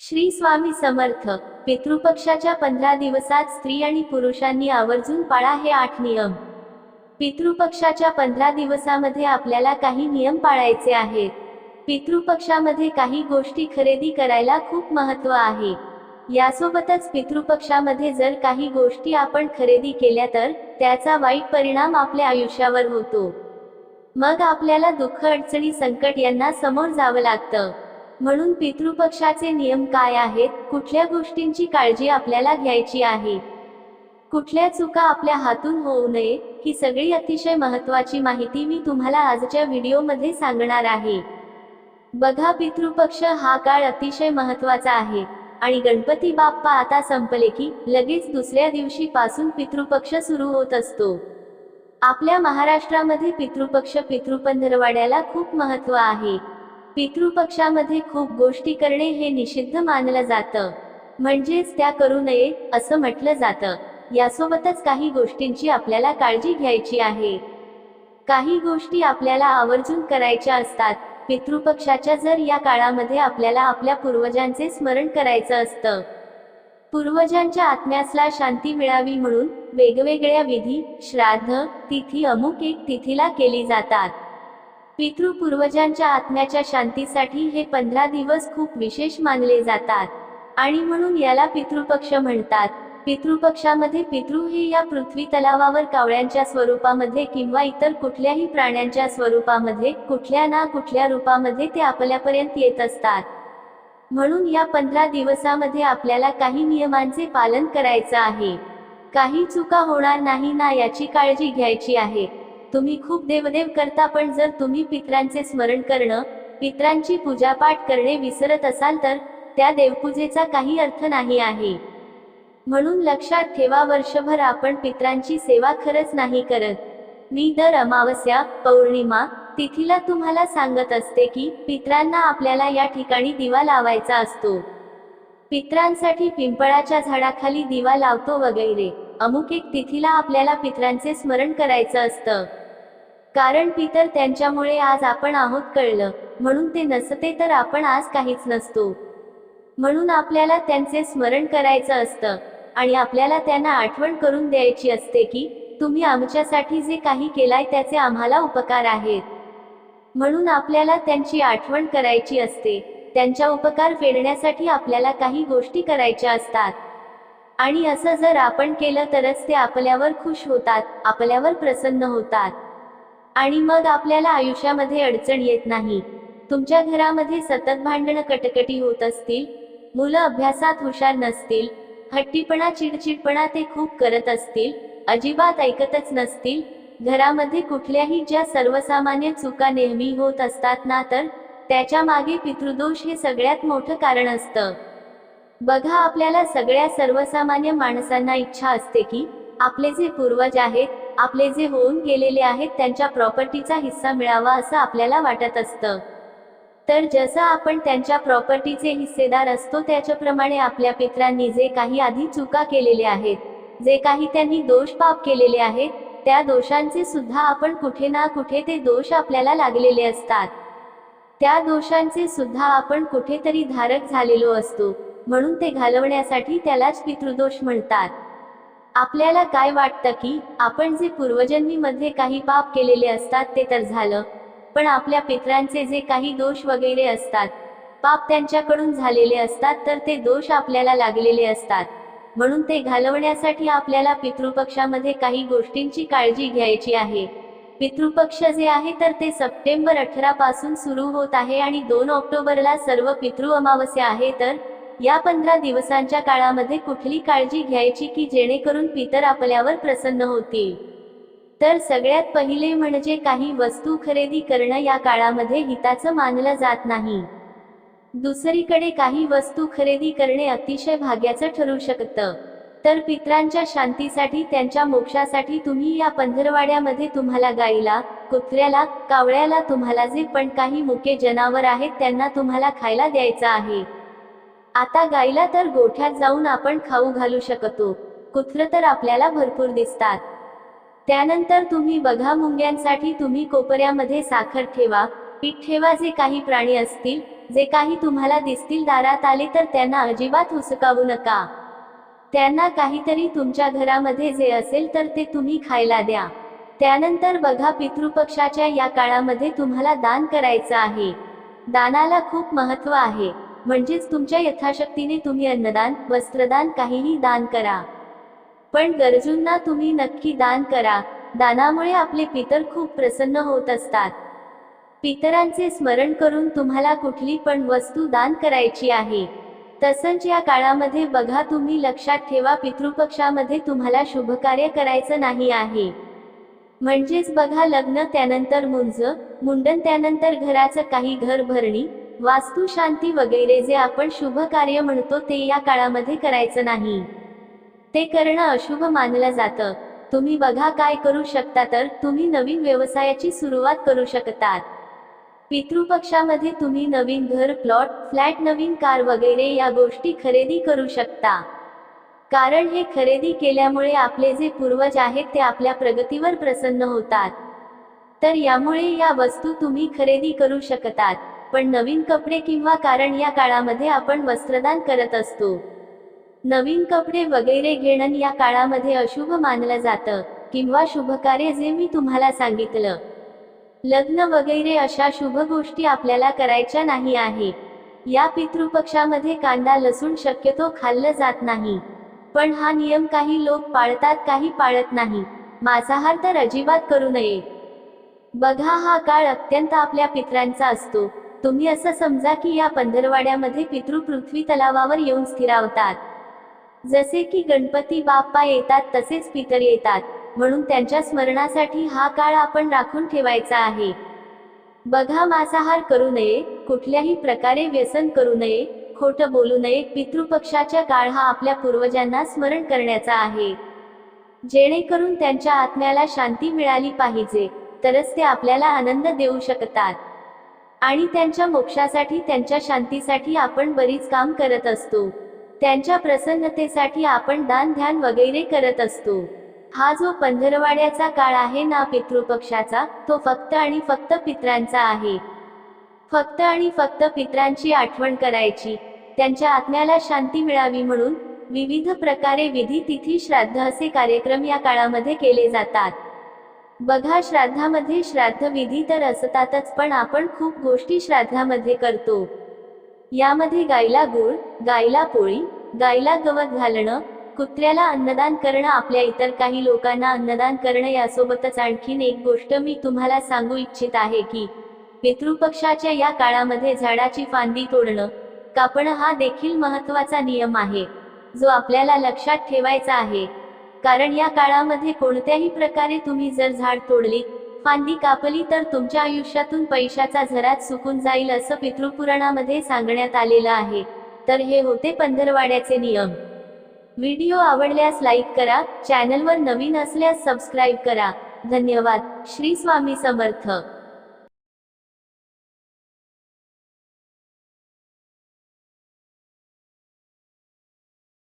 श्री स्वामी समर्थ पितृपक्षाच्या पंधरा दिवसात स्त्री आणि पुरुषांनी आवर्जून पाळा हे आठ नियम. पितृपक्षाच्या पंधरा दिवसामध्ये आपल्याला काही नियम पाळायचे आहेत. पितृपक्षामध्ये काही गोष्टी खरेदी करायला खूप महत्त्व आहे. यासोबतच पितृपक्षामध्ये जर काही गोष्टी आपण खरेदी केल्या तर त्याचा वाईट परिणाम आपल्या आयुष्यावर होतो. मग आपल्याला दुःख अडचणी संकट यांना समोर जावं लागतं. म्हणून पितृपक्षाचे नियम काय आहेत? कुठल्या गोष्टींची काळजी आपल्याला घ्यायची आहे? कुठल्या चुका आपल्या हातून होऊ नये? ही सगळी अतिशय महत्वाची माहिती मी तुम्हाला आजच्या व्हिडिओमध्ये सांगणार आहे. बघा पितृपक्ष हा काळ अतिशय महत्त्वाचा आहे. आणि गणपती बाप्पा आता संपले की लगेच दुसऱ्या दिवशी पासून पितृपक्ष सुरू होत असतो. आपल्या महाराष्ट्रामध्ये पितृपक्ष पितृपंधरवाड्याला खूप महत्त्व आहे. पितृपक्षामध्ये खूप गोष्टी करणे हे निषिद्ध मानलं जातं. म्हणजेच त्या करू नये असं म्हटलं जातं. यासोबतच काही गोष्टींची आपल्याला काळजी घ्यायची आहे. काही गोष्टी आपल्याला आवर्जून करायच्या असतात. पितृपक्षाच्या जर या काळामध्ये आपल्याला आपल्या पूर्वजांचे स्मरण करायचं असतं. पूर्वजांच्या आत्म्यासला शांती मिळावी म्हणून वेगवेगळ्या विधी श्राद्ध तिथी अमुक एक तिथीला केली जातात. पितृ पूर्वजांच्या आत्म्याच्या शांतीसाठी हे पंधरा दिवस खूप विशेष मानले जातात. आणि म्हणून याला पितृपक्ष म्हणतात. पितृपक्षामध्ये पितृ हे या पृथ्वी तलावावर कावळ्यांच्या स्वरूपामध्ये किंवा इतर कुठल्याही प्राण्यांच्या स्वरूपामध्ये कुठल्या ना कुठल्या रूपामध्ये ते आपल्यापर्यंत येत असतात. म्हणून या पंधरा दिवसामध्ये आपल्याला काही नियमांचे पालन करायचं आहे. काही चुका होणार नाही ना याची काळजी घ्यायची आहे. तुम्ही खूप देवदेव करता पण जर तुम्ही पित्रांचे स्मरण करणं पित्रांची पूजापाठ करणे विसरत असाल तर त्या देवपूजेचा काही अर्थ नाही आहे. म्हणून लक्षात ठेवा वर्षभर आपण पित्रांची सेवा खरंच नाही करत. मी दर अमावस्या पौर्णिमा तिथीला तुम्हाला सांगत असते की पित्रांना आपल्याला या ठिकाणी दिवा लावायचा असतो. पित्रांसाठी पिंपळाच्या झाडाखाली दिवा लावतो वगैरे. अमुक एक तिथीला आपल्याला पितरांचे स्मरण करायचं असतं. कारण पितर त्यांच्यामुळे आज आपण आहोत कळलं म्हणून ते नसते तर आपण आज काहीच नसतो. म्हणून आपल्याला त्यांचे स्मरण करायचं असतं आणि आपल्याला त्यांना आठवण करून द्यायची असते की तुम्ही आमच्यासाठी जे काही केलाय त्याचे आम्हाला उपकार आहेत. म्हणून आपल्याला त्यांची आठवण करायची असते त्यांच्या उपकार फेडण्यासाठी आपल्याला काही गोष्टी करायच्या असतात. आणि असं जर आपण केलं तरच ते आपल्यावर खुश होतात आपल्यावर प्रसन्न होतात. आणि मग आपल्याला आयुष्यामध्ये अडचण येत नाही. तुमच्या घरामध्ये सतत भांडणं कटकटी होत असतील मुलं अभ्यासात हुशार नसतील हट्टीपणा चिडचिडपणा ते खूप करत असतील अजिबात ऐकतच नसतील घरामध्ये कुठल्याही ज्या सर्वसामान्य चुका नेहमी होत असतात ना तर त्याच्यामागे पितृदोष हे सगळ्यात मोठं कारण असतं. बघा आपल्याला सगळ्या सर्वसामान्य माणसांना इच्छा असते की आपले जे पूर्वज आहेत आपले जे होऊन गेलेले आहेत त्यांच्या प्रॉपर्टीचा हिस्सा मिळावा असं आपल्याला वाटत असतं. तर जसं आपण त्यांच्या प्रॉपर्टीचे हिस्सेदार असतो त्याच्याप्रमाणे आपल्या पित्रांनी जे काही आधी चुका केलेले आहेत जे काही त्यांनी दोष पाप केलेले आहेत त्या दोषांचे सुद्धा आपण कुठे ना कुठे ते दोष आपल्याला लागलेले असतात. त्या दोषांचे सुद्धा आपण कुठेतरी धारक झालेलो असतो. म्हणून ते घालवण्यासाठी त्यालाच पितृदोष म्हणतात. आपल्याला काय वाटतं की आपण जे पूर्वजन्मीमध्ये काही पाप केलेले असतात ते तर झालं पण आपल्या पित्रांचे जे काही दोष वगैरे असतात पाप त्यांच्याकडून झालेले असतात तर ते दोष आपल्याला लागलेले असतात. म्हणून ते घालवण्यासाठी आपल्याला पितृपक्षामध्ये काही गोष्टींची काळजी घ्यायची आहे. पितृपक्ष जे आहे तर ते सप्टेंबर अठरा पासून सुरू होत आहे आणि दोन ऑक्टोबरला सर्व पितृ अमावस्या आहे तर या पंधरा दिवसांच्या काळामध्ये कुठली काळजी घ्यायची की जेणेकरून पितर आपल्यावर प्रसन्न होतील? तर सगळ्यात पहिले म्हणजे काही वस्तू खरेदी करणं या काळामध्ये हिताचं मानलं जात नाही. दुसरीकडे काही वस्तू खरेदी करणे अतिशय भाग्याचं ठरू शकतं. तर पित्रांच्या शांतीसाठी त्यांच्या मोक्षासाठी तुम्ही या पंधरवाड्यामध्ये तुम्हाला गाईला कुत्र्याला कावळ्याला तुम्हाला जे पण काही मुके जनावर आहेत त्यांना तुम्हाला खायला द्यायचं आहे. आता गाईला तर गोठ्यात जाऊन आपण खाऊ घालू शकतो. कुत्र तर आपल्याला भरपूर दिसतात. त्यानंतर तुम्ही बघा मुंग्यांसाठी तुम्ही कोपऱ्यामध्ये साखर ठेवा. पीठ ठेवा जे काही प्राणी असतील जे काही तुम्हाला दिसतील दारात आले तर त्यांना अजिबात हुसकावू नका. त्यांना काहीतरी तुमच्या घरामध्ये जे असेल तर ते तुम्ही खायला द्या. त्यानंतर बघा पितृपक्षाच्या या काळामध्ये तुम्हाला दान करायचं आहे. दानाला खूप महत्त्व आहे. म्हणजेच तुमच्या यथाशक्तीने तुम्ही अन्नदान वस्त्रदान काहीही दान करा. पण गरजूंना तुम्ही नक्की दान करा. दानामुळे आपले पितर खूप प्रसन्न होत असतात. पितरांचे स्मरण करून तुम्हाला कुठली पण वस्तू दान करायची आहे. तसंच या काळामध्ये बघा तुम्ही लक्षात ठेवा पितृपक्षामध्ये तुम्हाला शुभकार्य करायचं नाही आहे. म्हणजेच बघा लग्न त्यानंतर मुंज मुंडन त्यानंतर घराचं काही घर भरणी वास्तू शांती वगैरे जे आपण शुभ कार्य म्हणतो ते या काळामध्ये करायचं नाही. ते करणं अशुभ मानलं जातं. तुम्ही बघा काय करू शकता तर तुम्ही नवीन व्यवसायाची सुरुवात करू शकतात. पितृपक्षामध्ये तुम्ही नवीन घर प्लॉट फ्लॅट नवीन कार वगैरे या गोष्टी खरेदी करू शकता. कारण हे खरेदी केल्यामुळे आपले जे पूर्वज आहेत ते आपल्या प्रगतीवर प्रसन्न होतात. तर यामुळे या वस्तू तुम्ही खरेदी करू शकतात. पण नवीन कपडे किंवा कारण या काळामध्ये आपण वस्त्रदान करत असतो. नवीन कपडे वगैरे घेणं या काळामध्ये अशुभ मानलं जातं किंवा शुभकार्य जे मी तुम्हाला सांगितलं. लग्न वगैरे अशा शुभ गोष्टी आपल्याला करायच्या नाही आहे. या पितृपक्षामध्ये कांदा लसूण शक्यतो खाल्लं जात नाही. पण हा नियम काही लोक पाळतात काही पाळत नाही. मांसाहार तर अजिबात करू नये. बघा हा काळ अत्यंत आपल्या पित्रांचा असतो. तुम्ही असं समजा की या पंधरवाड्यामध्ये पितृ पृथ्वी तलावावर येऊन स्थिरावतात. जसे की गणपती बाप्पा येतात तसेच पितर येतात. म्हणून त्यांच्या स्मरणासाठी हा काळ आपण राखून ठेवायचा आहे. बघा मांसाहार करू नये कुठल्याही प्रकारे व्यसन करू नये खोटं बोलू नये. पितृपक्षाच्या काळ हा आपल्या पूर्वजांना स्मरण करण्याचा आहे. जेणेकरून त्यांच्या आत्म्याला शांती मिळाली पाहिजे तरच ते आपल्याला आनंद देऊ शकतात. आणि त्यांच्या मोक्षासाठी त्यांच्या शांतीसाठी आपण बरीच काम करत असतो. त्यांच्या प्रसन्नतेसाठी आपण दान ध्यान वगैरे करत असतो. हा जो पंधरवाड्याचा काळ आहे ना पितृपक्षाचा तो फक्त आणि फक्त पित्रांचा आहे. फक्त आणि फक्त पित्रांची आठवण करायची. त्यांच्या आत्म्याला शांती मिळावी म्हणून विविध प्रकारे विधी तिथी श्राद्ध असे कार्यक्रम या काळामध्ये केले जातात. बघा श्राद्धामध्ये श्राद्ध विधी तर असतातच पण आपण खूप गोष्टी श्राद्धामध्ये करतो. यामध्ये गायला गुळ गायला पोळी गायला गवत घालणं कुत्र्याला अन्नदान करणं आपल्या इतर काही लोकांना अन्नदान करणं यासोबतच आणखीन एक गोष्ट मी तुम्हाला सांगू इच्छित आहे की पितृपक्षाच्या या काळामध्ये झाडाची फांदी तोडणं कापणं हा देखील महत्त्वाचा नियम आहे जो आपल्याला लक्षात ठेवायचा आहे. कारण या काळामध्ये कोणत्याही प्रकारे तुम्ही जर झाड तोडली फांदी कापली तर तुमच्या आयुष्यातून पैशाचा झरात सुकून जाईल असं पितृपुराणामध्ये सांगण्यात आलेलं आहे. तर हे होते पंधरवाड्याचे नियम. व्हिडिओ आवडल्यास लाईक करा चॅनलवर नवीन असल्यास सबस्क्राईब करा. धन्यवाद. श्री स्वामी समर्थ.